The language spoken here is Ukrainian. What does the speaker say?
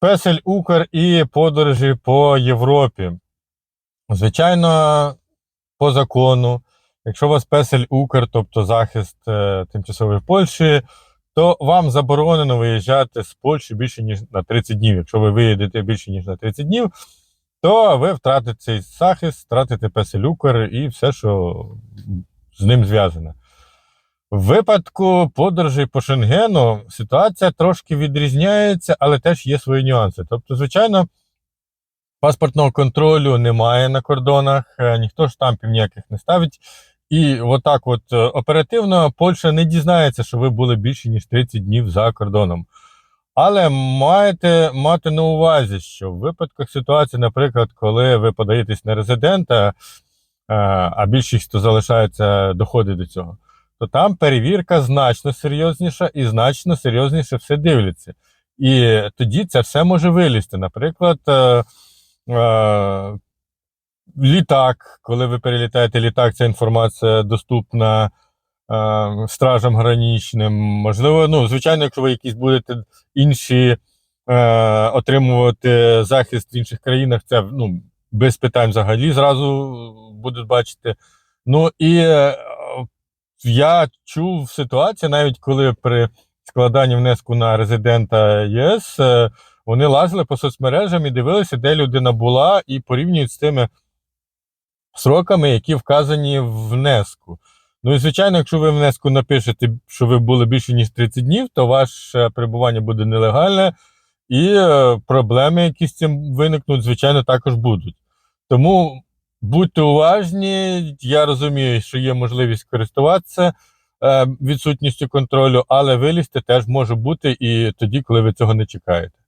Песель Укр і подорожі по Європі. Звичайно, по закону, якщо у вас песель Укр, тобто захист е, тимчасової Польщі, то вам заборонено виїжджати з Польщі більше ніж на 30 днів. Якщо ви виїдете більше ніж на 30 днів, то ви втратите цей захист, втратите песель Укр і все, що з ним зв'язане. В випадку подорожей по Шенгену ситуація трошки відрізняється, але теж є свої нюанси. Тобто, звичайно, паспортного контролю немає на кордонах, е, ніхто штампів ніяких не ставить. І отак, от е, оперативно, Польща не дізнається, що ви були більше ніж 30 днів за кордоном. Але маєте мати на увазі, що в випадках ситуації, наприклад, коли ви подаєтесь на резидента, е, а більшість, хто залишається, доходить до цього, то там перевірка значно серйозніша і значно серйозніше все дивляться. І тоді це все може вилізти. Наприклад, е, е, літак, коли ви перелітаєте літак, ця інформація доступна е, стражам гранічним. Можливо, ну, звичайно, якщо ви якісь будете інші е, отримувати захист в інших країнах, це ну, без питань взагалі зразу будуть бачити. Ну і е, я чув ситуацію, навіть коли при складанні внеску на резидента ЄС е, вони лазили по соцмережам і дивилися, де людина була, і порівнюють з тими сроками, які вказані в внеску. Ну і звичайно, якщо ви внеску напишете, що ви були більше ніж 30 днів, то ваше перебування буде нелегальне, і е, проблеми, які з цим виникнуть, звичайно, також будуть. Тому будьте уважні, я розумію, що є можливість користуватися е, відсутністю контролю, але вилізти теж може бути і тоді, коли ви цього не чекаєте.